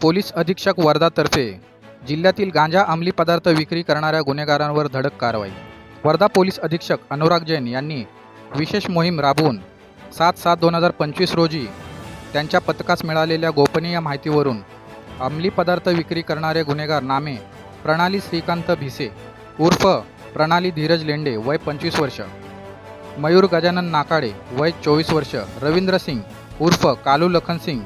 Police अधीक्षक वर्धातर्फे जिल्ह्यातील गांजा अंमली पदार्थ विक्री करणाऱ्या गुन्हेगारांवर धडक कारवाई. वर्धा पोलीस अधीक्षक अनुराग जैन यांनी विशेष मोहीम राबवून सात सात दोन हजार पंचवीस रोजी त्यांच्या पथकास मिळालेल्या गोपनीय माहितीवरून अंमली पदार्थ विक्री करणारे गुन्हेगार नामे प्रणाली श्रीकांत भिसे उर्फ प्रणाली धीरज लेंडे वय पंचवीस वर्ष मयूर गजानन नाकाडे वय चोवीस वर्ष रवींद्र सिंग उर्फ कालू लखन सिंग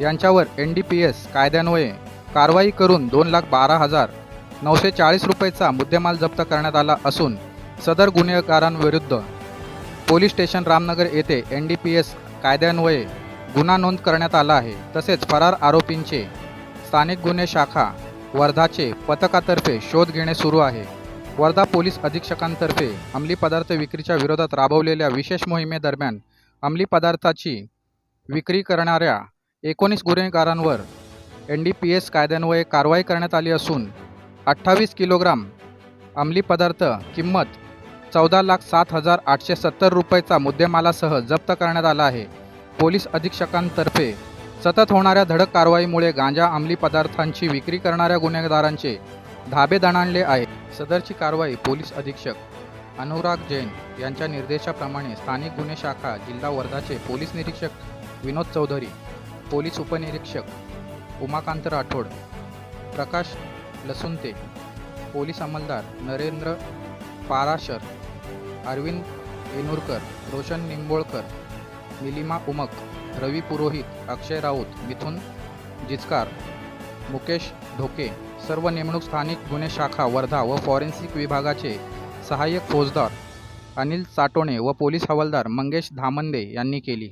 यांच्यावर एन डी पी एस कायद्यान्वये कारवाई करून दोन लाख बारा हजार नऊशे चाळीस रुपयेचा मुद्देमाल जप्त करण्यात आला असून सदर गुन्हेगारांविरुद्ध पोलीस स्टेशन रामनगर येथे एन डी पी एस कायद्यान्वये गुन्हा नोंद करण्यात आला आहे. तसेच फरार आरोपींचे स्थानिक गुन्हे शाखा वर्धाचे पथकातर्फे शोध घेणे सुरू आहे. वर्धा पोलीस अधीक्षकांतर्फे अंमली पदार्थ विक्रीच्या विरोधात राबवलेल्या विशेष मोहिमेदरम्यान अंमली पदार्थाची विक्री करणाऱ्या एकोणीस गुन्हेगारांवर एन डी पी एस कायद्यान्वये कारवाई करण्यात आली असून अठ्ठावीस किलोग्राम अंमली पदार्थ किंमत चौदा लाख सात हजार आठशे सत्तर रुपयेचा मुद्देमालासह जप्त करण्यात आला आहे. पोलीस अधीक्षकांतर्फे सतत होणाऱ्या धडक कारवाईमुळे गांजा अंमली पदार्थांची विक्री करणाऱ्या गुन्हेगारांचे धाबे दणाणले आहे सदरची कारवाई पोलीस अधीक्षक अनुराग जैन यांच्या निर्देशाप्रमाणे स्थानिक गुन्हे शाखा जिल्हा वर्धाचे पोलीस निरीक्षक विनोद चौधरी पोलीस उपनिरीक्षक उमाकांत राठोड प्रकाश लसुंते पोलीस अंमलदार नरेंद्र पाराशर अरविंद येनुरकर रोशन निंबोळकर निलिमा उमक रवी पुरोहित अक्षय राऊत मिथुन जिचकार मुकेश ढोके सर्व नेमणूक स्थानिक गुन्हे शाखा वर्धा व फॉरेन्सिक विभागाचे सहाय्यक फौजदार अनिल साटोणे व पोलीस हवालदार मंगेश धामंदे यांनी केली.